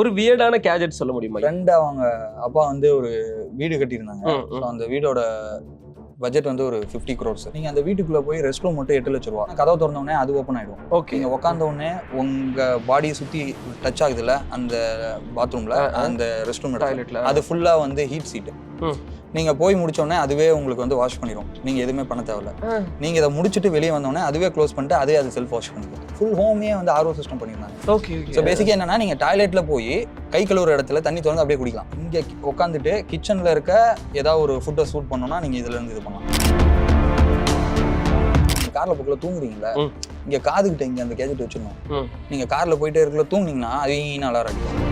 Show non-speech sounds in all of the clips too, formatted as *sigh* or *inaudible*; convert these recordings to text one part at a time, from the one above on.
ஒரு வியர்டான கேஜெட் சொல்ல முடியுமா? ஃப்ரெண்ட் அவங்க அப்பா வந்து ஒரு வீடு கட்டியிருந்தாங்க. அந்த வீடோட பட்ஜெட் வந்து ஒரு ஃபிஃப்டி க்ரோர்ஸ் நீங்க அந்த வீட்டுக்குள்ள போய் ரெஸ்ட் ரூம் மட்டும் எட்டு லட்ச ரூபா. கதவு திறந்த உடனே அது ஓப்பன் ஆயிடும். ஓகே நீங்க உட்காந்த உடனே உங்க பாடியை சுத்தி டச் ஆகுதுல்ல அந்த பாத்ரூம்ல. அந்த ரெஸ்ட் ரூம் டாய்லெட்ல அது ஃபுல்லா வந்து ஹீட் சீட் நீங்க போய் முடிச்ச உடனே அதுவே உங்களுக்கு வந்து வாஷ் பண்ணிடும் நீங்க எதுவுமே பண்ண தேவையில்ல. நீங்க இதை முடிச்சுட்டு வெளியே வந்தோடனே அதுவே க்ளோஸ் பண்ணிட்டு அதே அது செல்ஃப் வாஷ் பண்ணிக்கும் ஃபுல் ஹோமே வந்து ஆர்ஓ சிஸ்டம் பண்ணிருந்தாங்க. ஓகே ஸோ பேசிக்காக என்னன்னா நீங்க டாய்லெட்ல போய் கை கழுவுற இடத்துல தண்ணி திறந்து அப்படியே குடிக்கலாம். இங்க உட்காந்துட்டு கிச்சன்ல இருக்க ஏதாவது ஒரு ஃபுட்டை சூட் பண்ணோம்னா நீங்க இதுல இருந்து இது பண்ணலாம். கார்ல போக்குள்ள தூங்குறீங்களா. இங்க காதுகிட்ட இங்க அந்த கேஜெட் வச்சிடணும். ம். நீங்க கார்ல போயிட்டே இருக்கல தூங்குனீங்கன்னா அவங்க அலாரம் அடிக்கும்.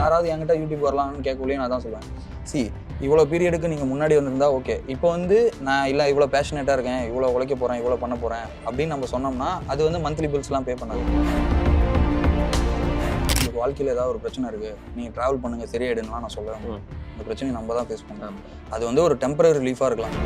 யாராவது என்கிட்ட யூடியூப் வரலாம்னு கேட்கலையே நான் தான் சொல்லுவேன். சி இவ்வளோ பீரியடுக்கு நீங்கள் முன்னாடி வந்திருந்தா ஓகே இப்போ வந்து நான் இல்லை இவ்வளோ பேஷனேட்டாக இருக்கேன் இவ்வளோ உழைக்க போகிறேன் இவ்வளோ பண்ண போகிறேன் அப்படின்னு நம்ம சொன்னோம்னா அது வந்து மந்த்லி பில்ஸ்லாம் பே பண்ணாது. உங்களுக்கு வாழ்க்கையில் ஏதாவது ஒரு பிரச்சனை இருக்குது நீங்கள் ட்ராவல் பண்ணுங்கள் சரியாயிடுன்னா நான் சொல்லுவேன். இந்த பிரச்சனையை நம்ம தான் ஃபேஸ் பண்ணோம் ஆமா. அது வந்து ஒரு டெம்பரரி ரிலீஃபாக இருக்கலாம்.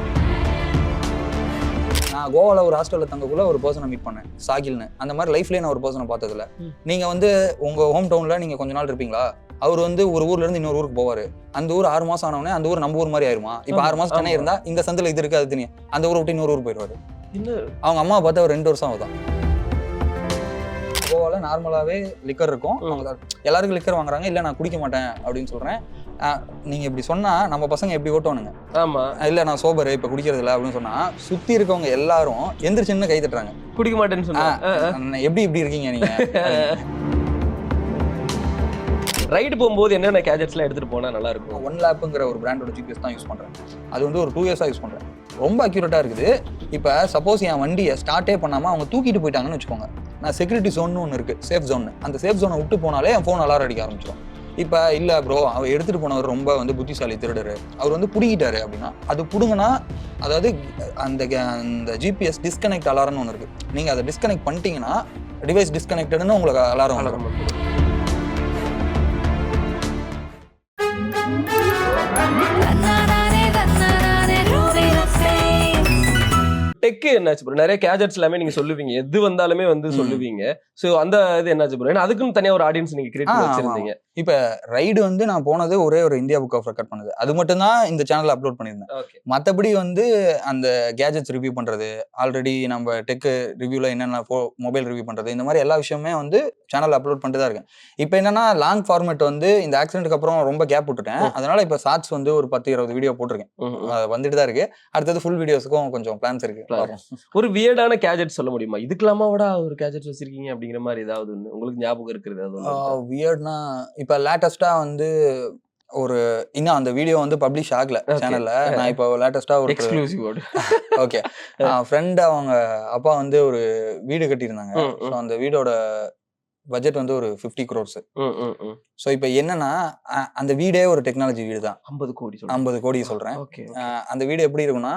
நான் கோவாவில் ஒரு ஹாஸ்டலில் தங்கக்குள்ள ஒரு பர்சனை மீட் பண்ணேன் சாகில்னு. அந்த மாதிரி லைஃப்லேயே நான் ஒரு பர்சனை பார்த்ததில்ல. நீங்கள் வந்து உங்கள் ஹோம் டவுனில் நீங்கள் கொஞ்ச நாள் இருப்பீங்களா? அவர் வந்து ஒரு ஊர்ல இருந்து இன்னொரு ஊருக்கு போவார். அந்த ஊர் ஆறு மாசம் ஆனவொடனே அந்த ஊர் நம்ம ஊர் மாதிரி ஆயிருமா? இப்போ ஆறு மாசம் சென்னை. இருந்தா இந்த சந்தில இது இருக்கு அது தெரியும் அந்த ஊரை விட்டு இன்னொரு ஊர் போயிடுவாரு. என்ன அவங்க அம்மா பார்த்தா ஒரு ரெண்டு வருஷம் ஆகுதான் கோவால நார்மலாவே லிக்கர் இருக்கும். எல்லாருக்கும் லிக்கர் வாங்குறாங்க. இல்ல நான் குடிக்க மாட்டேன் அப்படின்னு சொல்றேன். நீங்க இப்படி சொன்னா நம்ம பசங்க எப்படி ஓட்டுவானுங்க? ஆமா. இல்ல நான் சோபர் இப்ப குடிக்கிறது இல்ல அப்படின்னு சொன்னா சுத்தி இருக்கவங்க எல்லாரும் எந்திரிச்சுன்னு கை தட்டுறாங்க. குடிக்க மாட்டேன்னு சொன்னா. எப்படி இப்படி இருக்கீங்க நீங்க? *laughs* ரைடு போகும்போது என்னென்ன கேஜெட்ஸ்லாம் எடுத்துட்டு போனா நல்லா இருக்கும்? ஒன் லேப்புங்கிற ஒரு பிராண்டோட ஜிபிஎஸ் தான் யூஸ் பண்றேன். அது வந்து ஒரு டூ இயர்ஸாக யூஸ் பண்றேன். ரொம்ப அக்யூரேட்டா இருக்குது. இப்போ சப்போஸ் என் வண்டியை ஸ்டார்ட்டே பண்ணாம அவங்க தூக்கிட்டு போயிட்டாங்கன்னு வச்சுக்கோங்க. நான் செக்யூரிட்டி ஜோன் ஒன்று இருக்கு. சேஃப் ஜோன் அந்த சேஃப் ஜோனை விட்டு போனாலே என் ஃபோன் அலாரம் அடிக்க ஆரம்பிச்சிடும் இப்போ இல்லை ப்ரோ அவர் எடுத்துட்டு போனவர் ரொம்ப வந்து புத்திசாலி திருடரு. அவர் வந்து புடுங்கிட்டாரு அப்படின்னா அது புடுங்கினா அதாவது அந்த க- அந்த ஜிபிஎஸ் டிஸ்கனெக்ட் அலாரம்னு ஒன்று இருக்கு. நீங்க அதை டிஸ்கனெக்ட் பண்ணிட்டீங்கன்னா டிவைஸ் டிஸ்கனெக்டட்னு உங்களுக்கு அலாரம் அலாரம் டெக்கு என்னாச்சு ப்ரோ நிறைய கேஜெட்ஸ் எல்லாமே நீங்க சொல்லுவீங்க. எது வந்தாலுமே வந்து. சொல்லுவீங்க. சோ அந்த இது என்னாச்சு ப்ரோ ஏன்னா அதுக்குன்னு தனியா ஒரு ஆடியன்ஸ் நீங்க கிரியேட் வச்சிருந்தீங்க. இப்போ ரைடு வந்து நான் போனது ஒரே ஒரு இந்தியா புக் ஆஃப் ரெக்கார்ட் பண்ணது. அது மட்டும் தான் இந்த சேனல்ல அப்லோட் பண்ணியிருந்தேன். மற்றபடி வந்து அந்த கேஜெட்ஸ் ரிவ்யூ பண்றது ஆல்ரெடி நம்ம டெக் ரிவ்யூல என்னென்ன மொபைல் ரிவ்யூ பண்றது இந்த மாதிரி எல்லா விஷயமே வந்து சேனல் அப்லோட் பண்ணிட்டு தான் இருக்கேன். இப்போ என்னன்னா லாங் ஃபார்மேட் வந்து இந்த ஆக்சிடென்ட்க்கு அப்புறம் ரொம்ப கேப் விட்டுட்டேன். அதனால இப்போ ஷார்ட்ஸ் வந்து ஒரு பத்து இருபது வீடியோ போட்டிருக்கேன். வந்துட்டு தான் இருக்கு. அடுத்தது ஃபுல் வீடியோஸுக்கும் கொஞ்சம் பிளான்ஸ் இருக்கு. ஒரு வியர்டான கேஜெட் சொல்ல முடியுமா? இதுக்கெல்லாமாவோட ஒரு கேஜெட் வச்சிருக்கீங்க அப்படிங்கிற மாதிரி ஏதாவது ஒண்ணு? உங்களுக்கு ஞாபகம் இருக்கிறது? வியர்ட்னா இப்போ லேட்டஸ்டா வந்து ஒரு இன்னும் அந்த வீடியோ வந்து பப்ளிஷ் ஆகல. சேனல்ல நான் இப்போ லேட்டஸ்டா ஒரு ஓகே ஃப்ரெண்ட் *laughs* *laughs* அவங்க அப்பா வந்து ஒரு வீடு கட்டியிருந்தாங்க. ஸோ அந்த வீடோட பட்ஜெட் வந்து ஒரு ஃபிஃப்டி க்ரோர்ஸ் ஸோ இப்போ என்னன்னா அந்த வீடே ஒரு டெக்னாலஜி வீடு தான் ஐம்பது கோடி ஐம்பது கோடி சொல்றேன். அந்த வீடு எப்படி இருக்கும்னா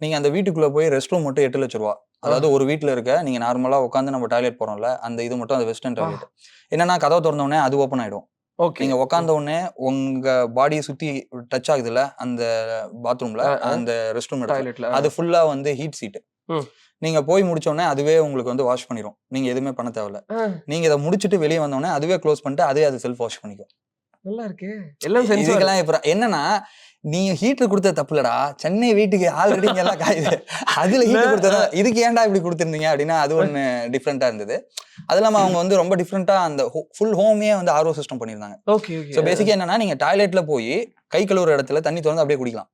நீங்க அந்த வீட்டுக்குள்ள போய் ரெஸ்ட் ரூம் மட்டும் எட்டு லட்ச ரூபா. அதாவது ஒரு வீட்ல இருக்க நீங்க நார்மலா உட்காந்து நம்ம டாய்லெட் போறோம்ல அந்த இது மட்டும் அந்த வெஸ்டர்ன் டாய்லெட் என்னன்னா கதவு திறந்த உடனே அது ஓப்பன் ஆயிடும். ஓகே. நீங்க உட்காந்த உடனே உங்க பாடியை சுத்தி டச் ஆகுதுல்ல அந்த பாத்ரூம்ல. அந்த ரெஸ்ட் ரூம் டாய்லெட்ல அது ஃபுல்லா வந்து ஹீட் சீட். நீங்க போய் முடிச்ச உடனே அதுவே உங்களுக்கு வந்து வாஷ் பண்ணிடும் நீங்க எதுவுமே பண்ண தேவையில்ல. நீங்க இதை முடிச்சுட்டு வெளியே வந்த உடனே அதுவே க்ளோஸ் பண்ணிட்டு அதே அது செல்ஃப் வாஷ் பண்ணிக்கும். நல்லா இருக்கு எல்லாம் சென்சார் இதுக்கெல்லாம் இப்ப என்னன்னா நீ ஹீட்டர் கொடுத்த தப்புலடா சென்னை வீட்டுக்கு ஆல்ரெடி இங்க எல்லாம் காயுது அதுல ஹீட்டர் கொடுத்ததா இதுக்கு ஏன்டா இப்படி கொடுத்துருந்தீங்க அப்படின்னா அது ஒண்ணு டிஃப்ரெண்டா இருந்தது. அது இல்லாம அவங்க வந்து ரொம்ப டிஃப்ரெண்டா அந்த ஃபுல் ஹோமே வந்து ஆர்ஓ சிஸ்டம் பண்ணியிருந்தாங்க. ஓகே ஓகே ஸோ பேசிக்கா என்னன்னா நீங்க டாய்லெட்ல போய் கை கழுவுற இடத்துல தண்ணி திறந்து அப்படியே குடிக்கலாம்.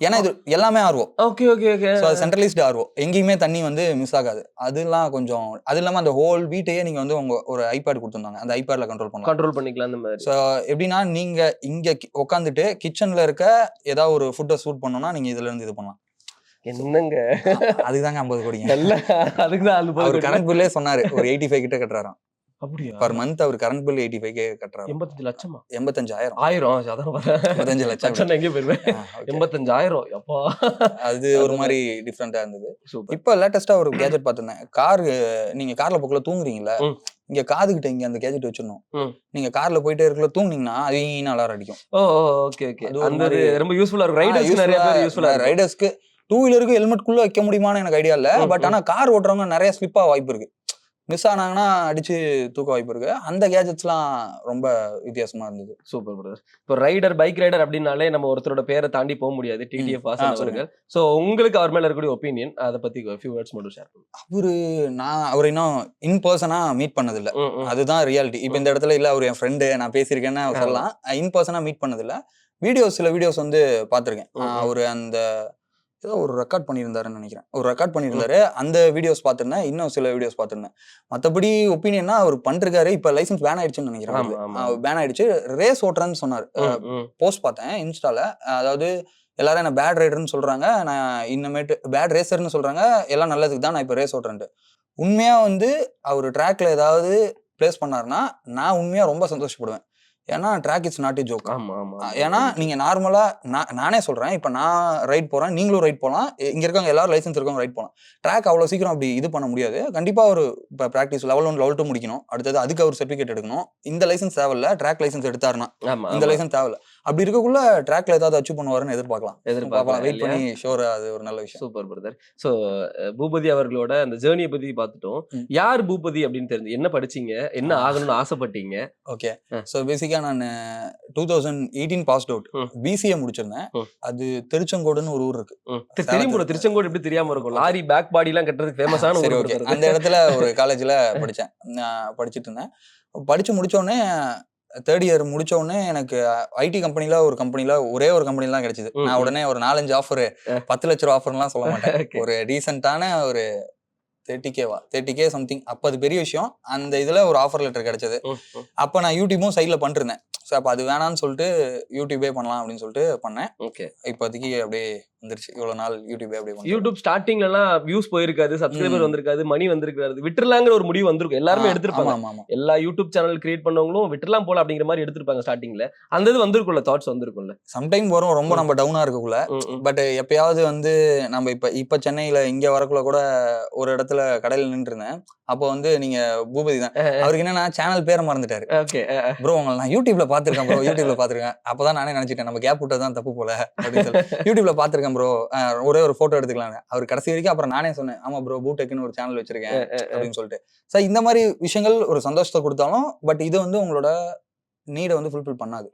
ஏன்னா இது எல்லாமே RO okay okay okay so அது சென்ட்ரலைஸ்டு ஆர்வோ எங்கேயுமே தண்ணி வந்து மிஸ் ஆகாது. அதெல்லாம் கொஞ்சம் அது இல்லாம அந்த ஹோல் வீட்டையே நீங்க வந்து உங்க ஒரு ஐபேட் கொடுத்துருந்தாங்க. அந்த ஐபேட்ல கண்ட்ரோல் பண்ணலாம் கண்ட்ரோல் பண்ணிக்கலாம் அந்த மாதிரி. ஸோ எப்படின்னா நீங்க இங்க உட்காந்துட்டு கிச்சன்ல இருக்க ஏதாவது ஒரு ஃபுட்டை சூட் பண்ணோம்னா நீங்க இதுல இருந்து இது பண்ணலாம். என்னங்க? அதுதாங்க ஐம்பது கோடிங்க. அதுக்கு தான் கரண்ட் பில்லே சொன்னாரு. ஒரு எயிட்டி ஃபைவ் கிட்ட கட்டுறாராம். அப்படியா? பர் மந்த் அவர் current bill eighty five K கட்டுறாரு. எண்பத்தஞ்சு லட்சமா? எண்பத்தஞ்சாயிரம். ஆயிரம். அதான் எண்பத்தஞ்சு லட்சம் லட்சம் எங்கே போயிருவேன். எண்பத்தஞ்சாயிரம். எப்பா. அது ஒரு மாதிரி டிஃப்ரெண்டா இருந்தது. இப்போ லேட்டஸ்டா ஒரு கேஜெட் பார்த்திருந்தேன். கார் நீங்க கார்ல போக்குள்ள தூங்குறீங்களா. இங்க காதுகிட்ட இங்க அந்த கேஜெட் வச்சிடணும். நீங்க கார்ல போயிட்டே இருக்கல தூங்குனீங்கன்னா அவங்க அலாரம் அடிக்கும். ஓ ஓகே ஓகே அது ரொம்ப யூஸ்ஃபுல்லா இருக்கும். ரைடர்ஸ் நிறைய பேர் யூஸ்ஃபுல்லா ரைடர்ஸ்க்கு டூ வீலருக்கு ஹெல்மெட் குள்ள வைக்க முடியுமான்னு எனக்கு ஐடியா இல்ல. பட் ஆனா கார் ஓட்டுறவங்க நிறைய ஸ்லிப்பா வாய்ப்பு இருக்கு. மிஸ் ஆனாங்கன்னா அடிச்சு தூக்க வாய்ப்பு இருக்கு. அந்த கேஜெட்ஸ்லாம் ரொம்ப வித்தியாசமா இருந்தது. சூப்பர் பிரதர் இப்போ ரைடர் பைக் ரைடர் அப்படின்னாலே நம்ம ஒருத்தரோட பேரை தாண்டி போக முடியாது. டிடிஎஃப். அவர்கள். ஸோ உங்களுக்கு அவர் மேல இருக்கக்கூடிய ஒப்பீனியன் அதை பத்தி ஃபியூ வேர்ட்ஸ் மட்டும் ஷேர் அவரு நான் அவர் இன்னும் இன் பர்சனா மீட் பண்ணதில்ல. அதுதான் ரியாலிட்டி இப்போ இந்த இடத்துல இல்ல அவர் என் ஃப்ரெண்டு நான் பேசியிருக்கேன்னு. சொல்லலாம். இன் பர்சனா மீட் பண்ணதில்ல. வீடியோஸ் சில வீடியோஸ் வந்து பார்த்துருக்கேன். அவர் அந்த ஏதோ ஒரு ரெக்கார்ட் பண்ணியிருந்தாருன்னு நினைக்கிறேன். ஒரு ரெக்கார்ட் பண்ணியிருந்தாரு. அந்த வீடியோஸ் பார்த்துருந்தேன். இன்னும் சில வீடியோஸ் பார்த்துருந்தேன். மற்றபடி ஒப்பீனியனா அவர் பண்ணிருக்காரு. இப்போ லைசன்ஸ் பேன் ஆயிடுச்சுன்னு நினைக்கிறேன். பேன் ஆயிடுச்சு. ரேஸ் ஓட்டுறேன்னு சொன்னார். போஸ்ட் பார்த்தேன் இன்ஸ்டால. அதாவது எல்லாரும் என்ன பேட் ரைடர்னு சொல்றாங்க. நான் இன்னமேட்டு பேட் ரேசர்னு சொல்றாங்க. எல்லாம் நல்லதுக்கு தான் நான் இப்போ ரேஸ் ஓட்டுறேன்ட்டு. உண்மையா வந்து அவர் ட்ராக்ல ஏதாவது ப்ளேஸ் பண்ணாருன்னா நான் உண்மையா ரொம்ப சந்தோஷப்படுவேன். ஏன்னா track it's not a joke ஏன்னா நீங்க நார்மலா நான் நானே சொல்றேன். இப்போ நான் ரைட் போறேன் நீங்களும் ரைட் போகலாம் இங்க இருக்கவங்க எல்லாரும் லைசன்ஸ் இருக்கவங்க ரைட் போகலாம் ட்ராக் அவ்வளவு சீக்கிரம் அப்படி இது பண்ண முடியாது. கண்டிப்பா ஒரு இப்போ practice level one level two முடிக்கணும். அடுத்தது அதுக்கு அவர் சர்டிஃபிகேட் எடுக்கணும். இந்த லைசன்ஸ் தேவையில்ல. ட்ராக் லைசன்ஸ் எடுத்தாருன்னா இந்த லைசன்ஸ் தேவையில்ல. அப்படி இருக்கக்குள்ள ட்ராக்ல ஏதாவது அச்சீவ் பண்ணுவாருன்னு எதிர்பார்க்கலாம். பார்க்கலாம். வெயிட் எதிர்பார்க்கலாம் பண்ணி ஷோர் அது ஒரு நல்ல விஷயம். சூப்பர் பிரதர் ஸோ பூபதி அவர்களோட அந்த ஜேர்னியை பத்தி பார்த்துட்டோம். யார் பூபதி அப்படின்னு தெரிஞ்சு என்ன படிச்சீங்க? என்ன. ஆகணும்னு ஆசைப்பட்டீங்க? ஓகே. ஸோ பேசிக்காக நான் two thousand eighteen passed out. BCA முடிச்சிருந்தேன். அது திருச்செங்கோடுன்னு ஒரு ஊர் இருக்கு. தெரியும் ப்ரோ திருச்செங்கோடு எப்படி தெரியாம இருக்கும்? லாரி பேக் பாடி எல்லாம் கட்டுறதுக்கு ஃபேமஸான சரி ஓகே அந்த இடத்துல ஒரு காலேஜ்ல நான் படிச்சுட்டு இருந்தேன். படிச்சு முடிச்ச உடனே தேர்ட் இயர் முடிச்ச உடனே எனக்கு ஐடி கம்பெனில ஒரு கம்பெனில ஒரே ஒரு கம்பெனில தான் கிடைச்சது. நான். உடனே ஒரு நாலஞ்சு ஆஃபர் பத்து லட்ச ரூபா ஆஃபர்லாம் சொல்ல மாட்டேன். *laughs* ஒரு டீசெண்டான ஒரு தேர்ட்டி கேவா தேர்ட்டி கே சம்திங் அப்போ அது பெரிய விஷயம். அந்த இதுல ஒரு ஆஃபர் லெட்டர் கிடைச்சது. அப்போ நான் யூடியூபும் சைடில் பண்ணிருந்தேன் ஸோ அப்போ அது வேணாம்னு சொல்லிட்டு யூடியூபே பண்ணலாம் அப்படின்னு சொல்லிட்டு பண்ணேன். ஓகே இப்போதைக்கு அப்படியே வந்துருச்சு. இவ்வளோ நாள் யூடியூபே அப்படியே யூடியூப் ஸ்டார்டிங்ல எல்லாம் வியூஸ் போயிருக்காது சப்ஸ்கிரைபர். வந்திருக்காது மணி வந்திருக்காது. விட்டுறலாங்கிற ஒரு முடிவு வந்திருக்கும். எல்லாருமே எடுத்திருப்பாங்க. எல்லா யூடியூப் சேனல் கிரியேட் பண்ணவங்களும் விட்டுறலாம் போல அப்படிங்கிற மாதிரி எடுத்திருப்பாங்க ஸ்டார்டிங்ல அந்த இது வந்திருக்கும்ல தாட்ஸ் வந்திருக்கும்ல. சம்டைம் வரும் ரொம்ப. நம்ம டவுனா இருக்கக்குள்ள. பட் எப்பயாவது வந்து நம்ம இப்ப இப்ப சென்னையில இங்க வரக்குள்ள கூட ஒரு இடத்துல கடையில நின்று இருந்தேன் அப்போ வந்து நீங்க பூபதி தான். அவருக்கு என்னன்னா சேனல் பேரை மறந்துட்டாரு. ஓகே ப்ரோ உங்களை நான் யூடியூப்ல பாத்திருக்கேன் ப்ரோ யூடியூப்ல பாத்திருக்கேன் அப்பதான் நானே நினைச்சிட்டேன் நம்ம கேப் விட்டதான் தப்பு போல அப்படின்னு சொல்லி. யூடியூப்ல பாத்திருக்கேன் ப்ரோ ஒரே ஒரு போட்டோ எடுத்துக்கலாம் அவர் கடைசி வரைக்கும் அப்புறம் நானே சொன்னேன் ஆமா ப்ரோ பூடெக்னு ஒரு சேனல் வச்சிருக்கேன் அப்படின்னு சொல்லிட்டு. சார் இந்த மாதிரி விஷயங்கள் ஒரு சந்தோஷத்தை கொடுத்தாலும் பட் இது வந்து உங்களோட நீடை வந்து ஃபுல்ஃபில் பண்ணாது.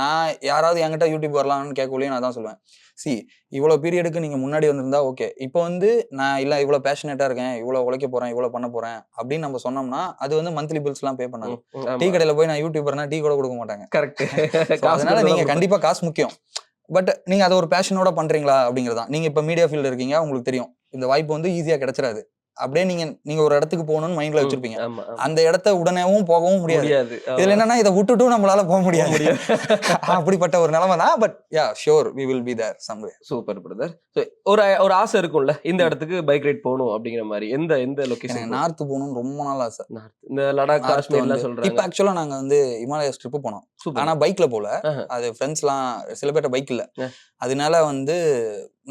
நான் யாராவது என்கிட்ட யூடியூப் வரலாம்னு கேட்கலையும் நான் தான் சொல்லுவேன். சி இவ்வளோ பீரியடுக்கு நீங்கள் முன்னாடி வந்திருந்தா ஓகே இப்போ வந்து நான் இல்லை இவ்வளோ பேஷனேட்டாக இருக்கேன் இவ்வளோ உழைக்க போகிறேன் இவ்வளோ பண்ண போகிறேன் அப்படின்னு நம்ம சொன்னோம்னா அது வந்து மந்த்லி பில்ஸ்லாம் பே பண்ணாது. டீ கடையில் போய் நான் யூடியூபர்னா டீ கூட கொடுக்க மாட்டாங்க. கரெக்ட் அதனால நீங்க கண்டிப்பா காசு முக்கியம். பட் நீங்க அதை ஒரு பேஷனோட பண்றீங்களா அப்படிங்கிறது தான் நீங்க இப்ப மீடியா ஃபீல்டு இருக்கீங்க உங்களுக்கு தெரியும். இந்த வாய்ப்பு வந்து ஈஸியா கிடைச்சிடாது. அப்படியே நீங்க நீங்க ஒரு இடத்துக்கு போகணும்னு மைண்ட்ல வச்சிருப்பீங்க. அந்த இடத்த உடனேவும் போகவும் முடியாது. இதுல என்னன்னா இதை விட்டுட்டும் நம்மளால போக முடியாது. *laughs* அப்படிப்பட்ட ஒரு நிலைமை தான் but ya sure we will be there someway super brother ஒரு ஒரு ஆசை இருக்கும்ல இந்த இடத்துக்கு பைக் ரைட் போகணும் அப்படிங்கிற மாதிரி. எந்த எந்த லொகேஷன் நார்த் போகணும்னு ரொம்ப நாள் ஆசை. இந்த லடாக் காஷ்மீர்லாம் வந்து- இப்ப ஆக்சுவலா நாங்க வந்து இமாலயஸ் ட்ரிப் போனோம். ஆனா பைக்ல போல. அது ஃப்ரெண்ட்ஸ்லாம் சில பேர்ட்ட பைக் இல்ல. அதனால வந்து